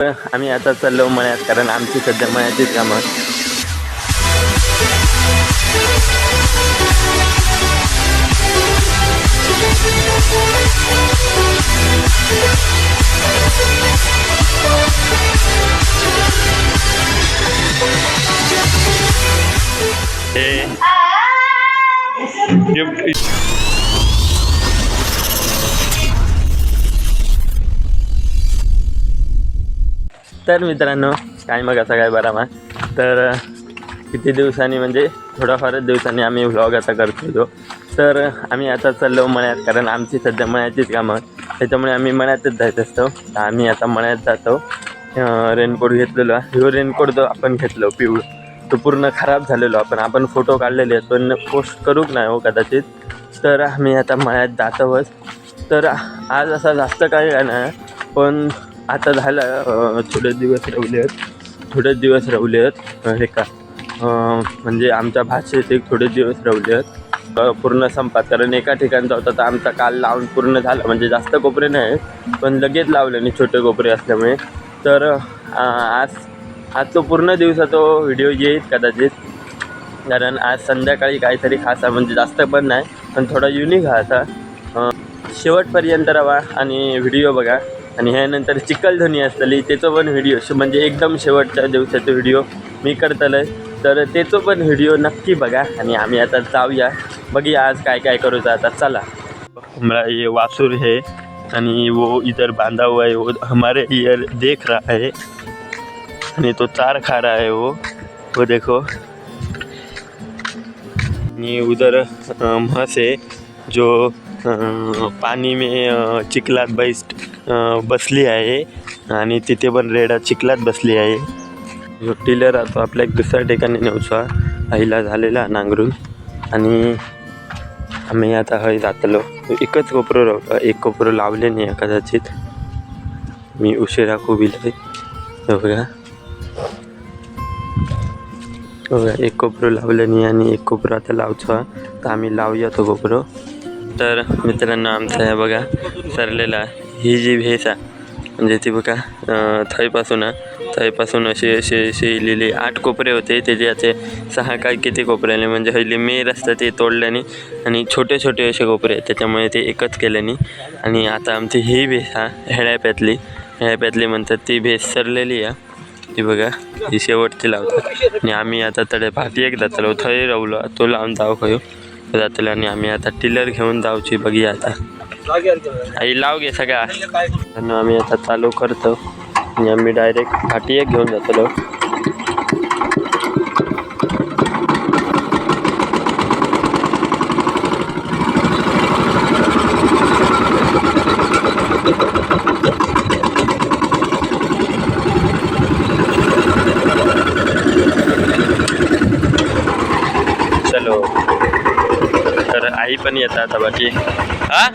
आम्ही आता चाललो मळ्यात कारण आमची सध्या मळ्याचीच कामं हे तर मित्रांनो काय मग असं काय बरामा तर किती दिवसांनी म्हणजे थोड्याफारच दिवसांनी आम्ही व्लॉग आता करत होतो तर आम्ही आता चाललो मळ्यात कारण आमची सध्या मळ्याचीच कामं त्याच्यामुळे आम्ही मळ्यातच जात असतो. तर आम्ही आता मळ्यात जातो. रेनकोट घेतलेलो ह्यो रेनकोट जो आपण घेतलो पिवळ तो पूर्ण खराब झालेलो आपण. आपण फोटो काढलेले आहेत. पण पोस्ट करूक नाही हो कदाचित? तर आम्ही आता मळ्यात जातोच. तर आज असा जास्त काही नाही. पण आता झालं थोडे दिवस रवले आहेत. थोडे दिवस रवले आहेत. हे का म्हणजे आमच्या भाषेत एक थोडे दिवस रवले आहेत. पूर्ण संपात. कारण एका ठिकाणचा होता तर आमचा काल लावून पूर्ण झाला. म्हणजे जास्त कोपरे नाही पण लगेच लावले नाही छोटे कोपरे असल्यामुळे. तर आज आज तो पूर्ण दिवसा तो व्हिडिओ येईल कदाचित. कारण आज संध्याकाळी काहीतरी खास आहे म्हणजे जास्त पण नाही पण थोडा युनिक हा असा. शेवटपर्यंत राहा आणि व्हिडिओ बघा. आणि ह्यानंतर चिखलधनी असतली त्याचं पण व्हिडिओ म्हणजे एकदम शेवटच्या दिवसाचा व्हिडिओ मी करतलं तर त्याचं पण व्हिडिओ नक्की बघा आणि आम्ही आता जाऊया. बघूया आज काय काय करूचं आता चला. हमारा ये वासुर है आणि वो इधर बांधा हुआ है वो हमारे इयर देख रहा है. आणि तो चार खा रहा है वो. वो देखो. आणि उधर म्हस है जो पानी पाणी में चिखलात बैस्ट बसली आहे आणि तिथे पण रेडा चिखलात बसली आहे. जो टिलर राहतो आपल्या एक दुसऱ्या ठिकाणी नेऊचा. आईला झालेला नांगरून. आणि आम्ही आता हय जातलो. एकच कोपरं रावलं एक कोपरं लावले नाही आहे कदाचित. मी उशिरा खूप इले बघा. बघा एक कोपरं लावलं नाही आणि एक कोपरं आता लावचं. तर आम्ही लावूया तो कोपरं. तर मित्रांनो आमचा हे बघा सरलेला ही जी भेस आहे म्हणजे ती बघा थंयपासून थैपासून आहे. अशी असे असे असे लिहिले आठ कोपरे होते. त्याचे असे सहा काय किती कोपरे आले म्हणजे हल्ली मेर असतं ते तोडल्याने आणि छोटे छोटे असे कोपरे त्याच्यामुळे ते एकच केल्याने. आणि आता आमची ही भेस हा हेळ्याप्यातली. हेळ्याप्यातली म्हणतात ती भेस सरलेली आहे. ती बघा ही शेवटची लावतात. आणि आम्ही आता तडे भाती एक जातलो थंय रावलो. तो लावून जाऊ खयो जातलो आणि आम्ही आता टिलर घेऊन जाऊची बघी आता. आई लाव घे सगळ्या आणि आम्ही आता चालू करतो. आणि आम्ही डायरेक्ट घाटी एक घेऊन जातलो चलो. तर आई पण येतात आता बाकी. हा?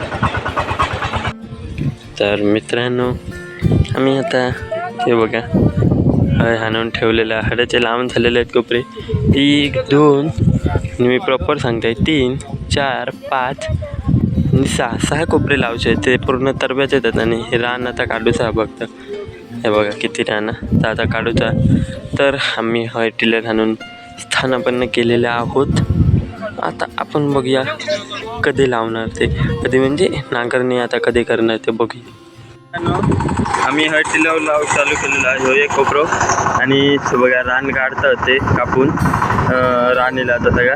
तर मित्रांनो आम्ही आता हे बघा हळ हाणून ठेवलेला हळ्याचे लांब झालेले आहेत कोपरे. एक दोन आणि मी प्रॉपर सांगते तीन चार पाच आणि सहा सहा कोपरे लावचे ते पूर्ण तरब्याचे येतात आणि हे रान आता काढूचा फक्त हे बघा किती रान तर आता काढूचा. तर आम्ही हय टिलर आणून स्थानापन्न केलेले आहोत. आता आपण बघूया कधी लावणार ते. कधी म्हणजे नांगरणी आता कधी करणार ते बघूया. आम्ही हळ टिलर लाव चालू केलेला आहे. हो, एक कोपरो. आणि तो बघा रान काढता ते कापून. राणीला आता सगळा.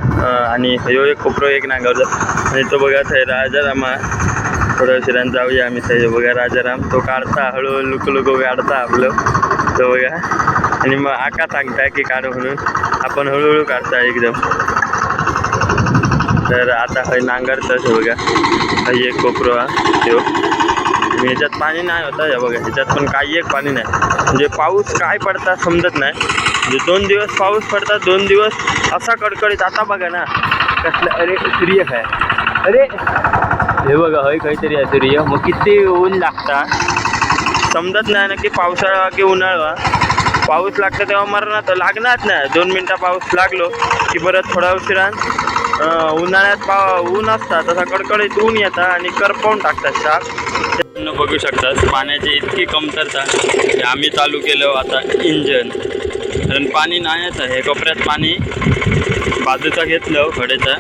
आणि ह्यो एक कोपरो एक नांगरचा आणि तो बघा थंय राजारामा थोड्या उशिरान जाऊया आम्ही. थंय बघा राजाराम. तो काढता हळूहळू लुक लुक काढता आपलं. तो बघा. आणि मग आका सांगताय की काढू म्हणून. आपण हळूहळू काढता एकदम. तर आता हय नांगरतच हे बघा हय एक कोपरो हा त्यो ह्याच्यात पाणी नाही होतं हे बघा ह्याच्यात पण काही एक पाणी नाही म्हणजे पाऊस काय पडता समजत नाही म्हणजे दोन दिवस पाऊस पडता दोन दिवस असा कडकडीत आता बघा ना। कसलं अरे सूर्य काय अरे हे बघा हय काहीतरी आहे सूर्य। मग किती ऊन लागता। समजत नाही ना की पावसाळा की उन्हाळा। पाऊस लागतं तेव्हा मरणार तर लागणार नाही दोन मिनटं पाऊस लागलो की परत थोडा उशिरान अं, उन्हाळ्यात पा ऊन असतात तसा कडकडीत ऊन येतात आणि करपवून टाकतात शाप ते बघू शकतात पाण्याची इतकी कमतरता की आम्ही चालू केलं आता इंजन. कारण पाणी नाही येत हे कोपऱ्यात पाणी बाजूचा घेतलं कडेचा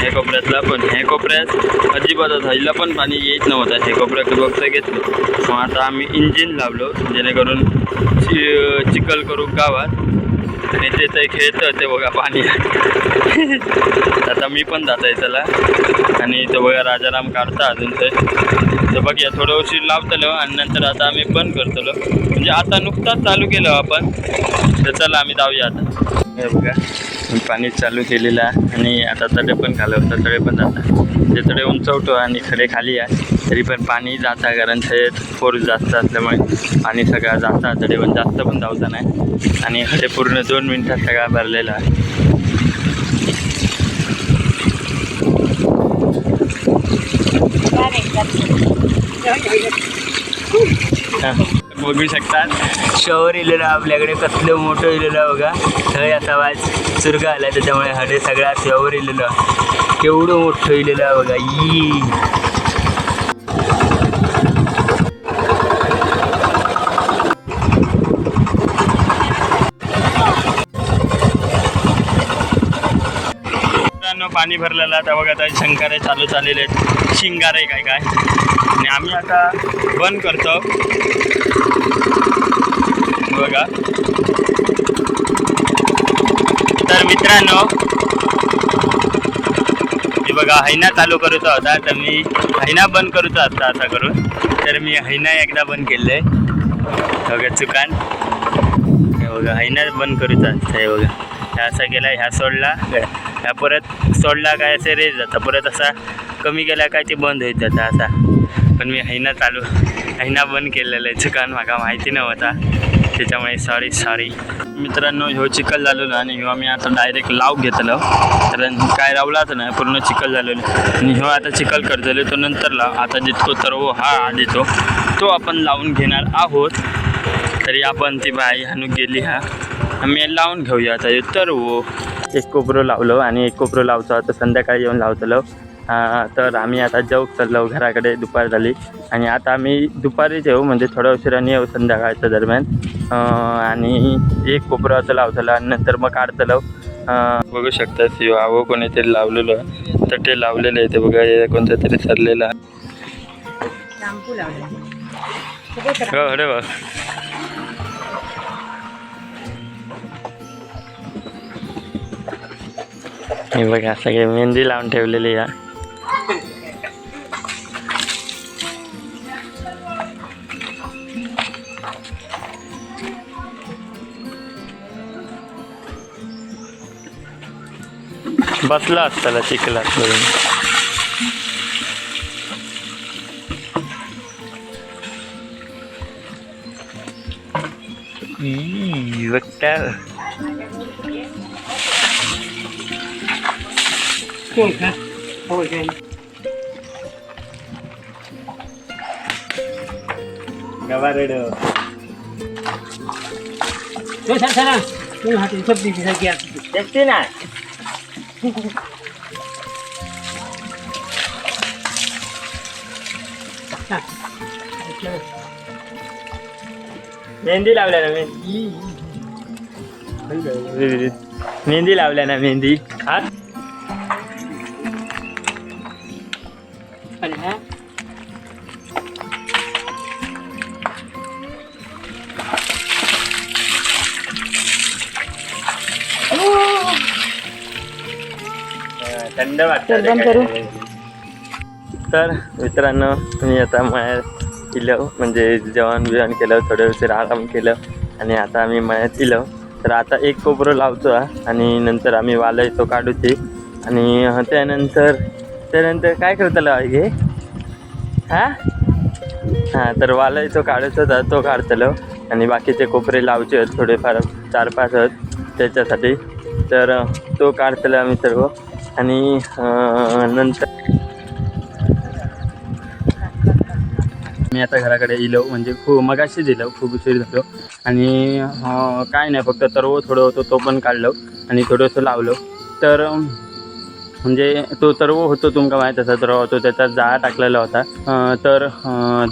हे कोपऱ्यातला पण हे कोपऱ्यात अजिबातच हिला पण पाणी येत नव्हतं. हे कोपऱ्यात बघता घेतलं. मग आता आम्ही इंजिन लावलो जेणेकरून चि चिखल करू गावात. आणि ते खेळतं ते बघा पाणी. आता मी पण जात आहे त्याला आणि तो बघा राजाराम काढता अजून ते. तर बघूया थोडं उशीर लावतलो आणि नंतर आता आम्ही बंद करतलो. म्हणजे आता नुकताच चालू केलं आपण. तर चला आम्ही जाऊया आता. हे बघा पाणी चालू केलेलं आहे. आणि आता तडे पण घालवतं तडे पण जातात. ते तडे उंचवतो आणि खडे खाली आहे. तरी पण पाणी जाता कारण ते फोर्स जास्त असल्यामुळे पाणी सगळा जास्त तडे पण जास्त पण धावता नाही आणि हडे पूर्ण दोन मिनटात सगळा भरलेला आहे. बघू शकतात शवर इलेलं आपल्याकडे कसलं मोठं इलेलं बघा. थंय असा वाज चुरगा आला त्याच्यामुळे हडे सगळा शवर इलेलं केवढं मोठं इलेलं बघा. ई मित्रांनो पाणी भरलेलं आता बघा आता शंकारे चालू झालेले आहेत. शिंगारे काय काय. आणि आम्ही आता बंद करतो. बघा. तर मित्रांनो मी बघा हैना चालू करूचा होता. तर मी हैना बंद करूचा असता असा करून. तर मी हैना एकदा बंद केले बघा चुकान. हे बघा हैना बंद करूचा असता हे बघा. ह्या असा केला ह्या सोडला. ह्या परत सोडला काय असे रेस जाता परत असा कमी केला काय ते बंद होत जातं असा. पण मी हैना चालू हैना बंद केलेलं आहे. चुकान म्हाका माहिती नव्हता. त्याच्यामुळे सॉरी सॉरी मित्रांनो ह्यो चिखल झालेलो आणि ह्यो आम्ही आता डायरेक्ट लाव घेतलो. कारण काय रावलाच नाही पूर्ण चिखल झालेलो. आणि ह्यो आता चिखल करतलो तो नंतर लाव. आता जितको तरव हो, हा देतो तो आपण लावून घेणार आहोत. तरी आपण ती बाई हाणून गेली हा. आम्ही लावून घेऊया आता. ह्यो तरव एक कोपरं लावलो आणि एक कोपरं लावतो. आता संध्याकाळी येऊन लावतलो हा, तर आम्ही आता जेव चाललो घराकडे दुपार झाली. आणि आता आम्ही दुपारी जेऊ म्हणजे थोड्या उशिराने येऊ संध्याकाळच्या दरम्यान. आणि एक कोपरं असं लावतलं आणि नंतर मग काढतलो बघू शकता शिव आवं कोणीतरी लावलेलं. तर ते लावलेलं आहे ते बघा हे कोणतं तरी सरलेलं हो अरे बघ हे बघा सगळे मेहंदी लावून ठेवलेली या बसला असताना चिखलात करून. बघता का हो काय गवारेड तो सर सर तू हाती सब दिवशी सारखी आता देखते ना मेहंदी लावल्या ना मेहंदी मेहंदी लावल्या ना मेहंदी हा अरे थंड तर करू. तर मित्रांनो तुम्ही आता मळ्यात इलं म्हणजे जेवण बिवण केलं थोडे उशीर आराम केलं आणि आता आम्ही मळ्यात इलो तर आता एक कोपरं लावतो हा. आणि नंतर आम्ही वालायचो काढूची आणि त्यानंतर त्यानंतर काय करतला हे? हा? हां तर वालायचो काढत होता तो काढतलो. आणि बाकीचे कोपरे लावचे आहेत थोडेफार चार पाच आहेत त्याच्यासाठी. तर तो काढतला आम्ही सर्व. आणि नंतर मी आता घराकडे इलो म्हणजे खूप मगाशी दिलं खूप उशीर झालो. आणि काय नाही फक्त तरव थोडं होतं तो पण काढलो आणि थोडंसं लावलो. तर म्हणजे तो तरव होतो तुमका माहीत असा रवा तो त्याचा जाळा टाकलेला होता. तर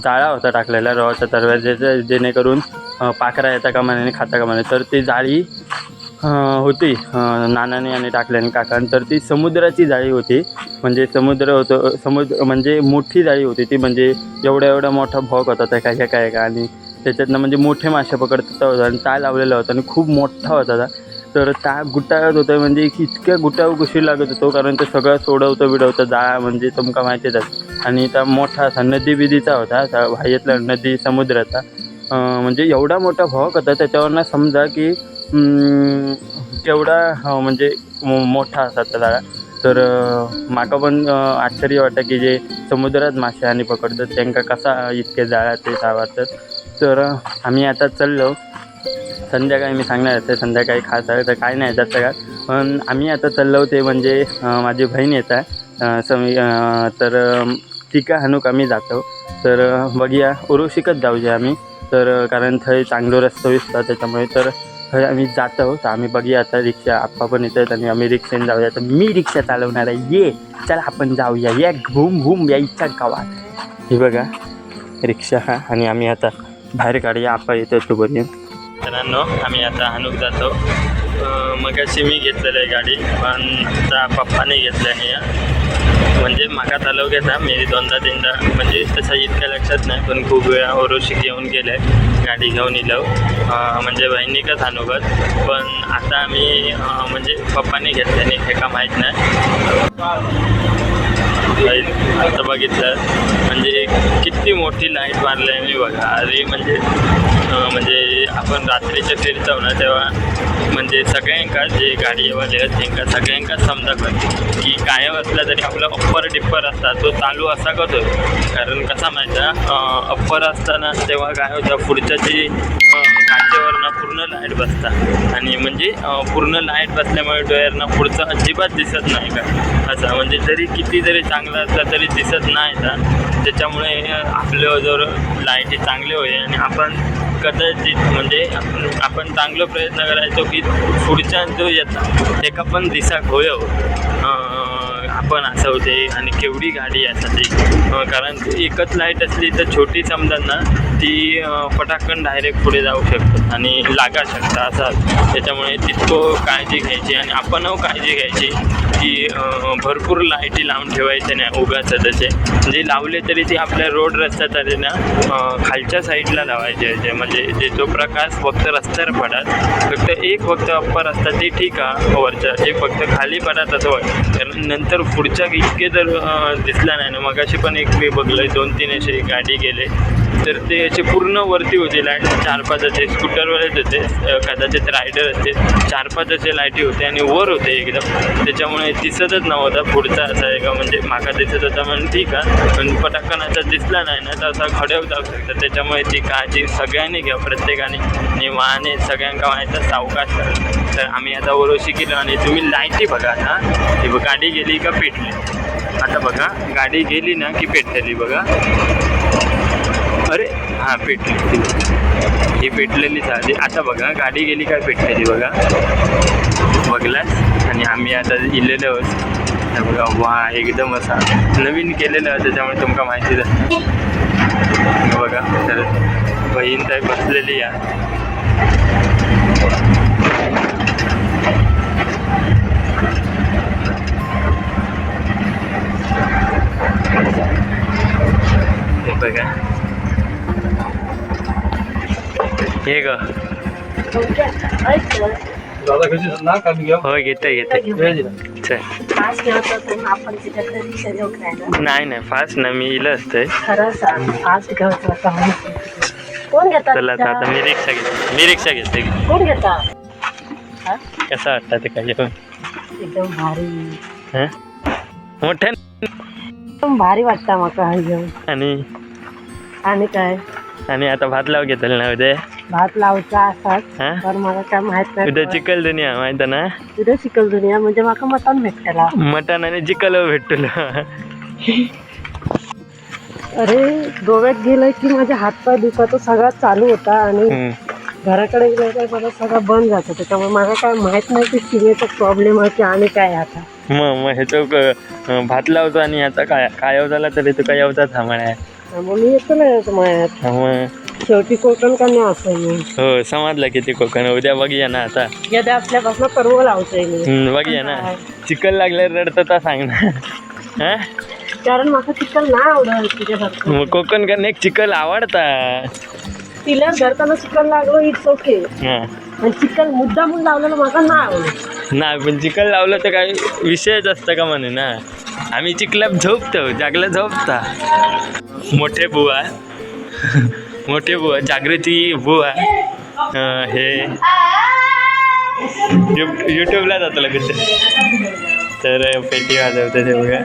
जाळा होता टाकलेला रवाच्या तरव्या जेणेकरून पाखरा येता कामा आणि खाता कामा नये तर ती जाळी होती. नानाने आणि टाकल्याने काकान. तर ती समुद्राची जाळी होती. म्हणजे समुद्र होतं समुद्र म्हणजे मोठी जाळी होती ती. म्हणजे एवढा एवढा मोठा भोग होता त्या काय काय आणि त्याच्यातनं म्हणजे मोठे मासे पकडता होता आणि ता लावलेला होता आणि खूप मोठा होता. तर त्या गुटाळत होतं म्हणजे की इतक्या गुटाव कुशी लागत होतो कारण ते सगळं सोडवतं बिडवतं जाळा म्हणजे तुमका माहितीच आहे आणि त्या मोठा असा नदी बिदीचा होता त्या नदी समुद्राचा. म्हणजे एवढा मोठा भोग होता त्याच्यावरनं समजा की केवढा म्हणजे मो- मोठा असा त्या जाळा तर माका पण आश्चर्य वाटतं की जे समुद्रात मासे आणि पकडतात त्यांका कसा इतके जाळा ते सावरतात तर आम्ही आता चाललो. संध्याकाळी मी सांगणार असते संध्याकाळी खास आहे तर काय नाही जास्त काय पण आम्ही आता चाललो ते म्हणजे माझी बहीण येत आहे. समी तर टीका हनुक आम्ही जातो. तर बघूया उरुशिकच जाऊया आम्ही. तर कारण थंय चांगलो रस्तो दिसता त्याच्यामुळे. तर थंय आम्ही जातो. तर आम्ही बघूया आता रिक्षा आप्पा पण येतात आणि आम्ही रिक्षेने जाऊया. तर मी रिक्षा चालवणार आहे. ये चला आपण जाऊया. या घूम या इच्छा गावात. हे बघा रिक्षा हा. आणि आम्ही आता बाहेर काढूया आप्पा येतो तोपर्यंत. मित्रांनो आम्ही आता हनुक जातो. मग अशी मी घेतलेलं आहे गाडी पण आता पप्पाने घेतल्याने या म्हणजे माका चालव घेता मी दोनदा तीनदा म्हणजे तसं इतक्या लक्षात नाही पण खूप वेळा ओरोशी घेऊन गेले गाडी घेऊन इलव म्हणजे बहिणीकच हानूकच पण आता आम्ही म्हणजे पप्पाने घेतल्याने हे का माहीत नाही. आता बघितलं म्हणजे किती मोठी लाइट मारली आहे मी बघा. अरे म्हणजे म्हणजे म्हणजे आपण रात्रीचे फिरतो ना तेव्हा म्हणजे सगळ्यांका जे गाडीवाले आहेत त्यांका सगळ्यांका समजा करते की कायम असला तरी आपला अप्पर डिप्पर असता तो चालू असा करतो कारण कसा माहिती अप्पर असताना तेव्हा काय होतं पुढच्या जी काचेवरनं पूर्ण लाइट बसता. आणि म्हणजे पूर्ण लाइट बसल्यामुळे डोळ्यांना पुढचं अजिबात दिसत नाही का? असं म्हणजे जरी किती जरी चांगला असला तरी दिसत नाही का त्याच्यामुळे आपलं जर लाईटी चांगली होईल आणि आपण कदाचित म्हणजे आपण आपण चांगला प्रयत्न करायचो की पुढच्या जो येतात त्याका पण दिसाक होयो आपण असं होते आणि केवढी गाडी यासाठी. कारण एकच लाइट असली तर छोटी समजा ना ती पटाकन डायरेक्ट पुढे जाऊ शकतात आणि लागा शकता असं. त्याच्यामुळे तितको काळजी घ्यायची आणि आपण काळजी घ्यायची. की भरपूर लाईटी लावून ठेवायच्या नाही उगाच त्याचे म्हणजे लावले तरी ते आपल्या रोड रस्त्यात आले ना खालच्या साईडला लावायचे जे म्हणजे जे जो प्रकाश फक्त रस्त्यावर पडत फक्त एक फक्त अप्पर रस्ता ते ठीक आहे वरच्या एक फक्त खाली पडत असं होय कारण नंतर पुढच्या इतके जर दिसला नाही ना मग अशी पण एक मी बघलं दोन तीन असे गाडी गेले. तर ते याचे पूर्ण वरती होते लाइट चार पाच असे स्कूटरवालेच होते. कदाचित रायडर असते चार पाच असे लाईटी होते आणि वर होते एकदम. त्याच्यामुळे दिसतच नव्हता. पुढचा असा आहे का म्हणजे माका दिसत होता म्हणून ठीक आहे. पण पटकन आता दिसला नाही ना तर असा खडव जाऊ शकतं. त्याच्यामुळे ती काळजी सगळ्यांनी घ्या प्रत्येकाने. आणि वाहने सगळ्यांका व्हायचा सावकाश करा. तर आम्ही आता ओरोशी केलं आणि तुम्ही लाईटी बघा ना ती गाडी गेली का पेटली? आता बघा गाडी गेली ना की पेटली बघा. हां पेटली ही पेटलेलीच आधी आता बघा गाडी गेली काय पेटलेली बघा. बघलास? आणि आम्ही आता इलेलो आहोत. बघा वा एकदम असा नवीन केलेलं आहे त्याच्यामुळे तुमका माहिती आहे बघा तर बहीण ताई बसलेली या हे ग. दादा कशी ना? काढून घ्या. हो घेते घेते. चल. फास्ट घेतो तर आपण तिच्याकडे रिक्षा घेऊ खायला नाही नाही फास्ट ना मी इलं असतंय. खरं सांग फास्ट घ्यायचं आता म्हणून. कोण घेतात चला आता आता मी रिक्षा घेते. मी रिक्षा घेते. कोण घेता हा? कसं वाटतं ते काय घेऊन एकदम भारी हं? मोठ्या एकदम भारी वाटतं माका हा घेऊन. आणि? आणि काय? आणि आता भात लाव घेतलं ना उद्या. भात लावचा असाच हा? तर मला काय माहीत उद्या नाही चिकल दुनिया माहीत ना? उद्या शिकल दुनिया म्हणजे माका मटण भेटला मटण आणि चिकल भेटलं अरे गोव्यात गेलं की माझ्या हातपाय दुखातो सगळा चालू होता आणि. घराकडे गेलं तर मला सगळं बंद जातं त्याच्यामुळे मला काय माहीत नाही की सिमेचा प्रॉब्लेम आहे की आणि काय आता. मग मग ह्याचं भात लावतो आणि ह्याचा काय काय झाला तरी तो काय येवचा थांबणार मग मी येतो ना याचं मग. शेवटी कोकण कन्या असं मी हो समजलं किती कोकण. उद्या बघूया ना आता. येत्या असल्यापासून पर्व लावतोय मी. हम्म, बघूया ना. चिकन लागले रडतं तर सांग ना. हा? कारण माझं चिकन नाही आवडत तिच्यासारखं. मग कोकण चिकन आवडता. तिला धरताना चिकन लागलं इट्स ओके हा. आणि चिकन मुद्दा म्हणून लावलेलं मला नाही आवडत. नाही पण चिकन लावलं तर काही विषयच असतं का म्हणे ना? आम्ही चिकल्यात झोपतो जागला झोपता. मोठे बुवा. मोठे बुवा जागृती बुवा. हे. यू यूट्यूबला जातो लगेच. तर पेटी वाजवते ते बघा.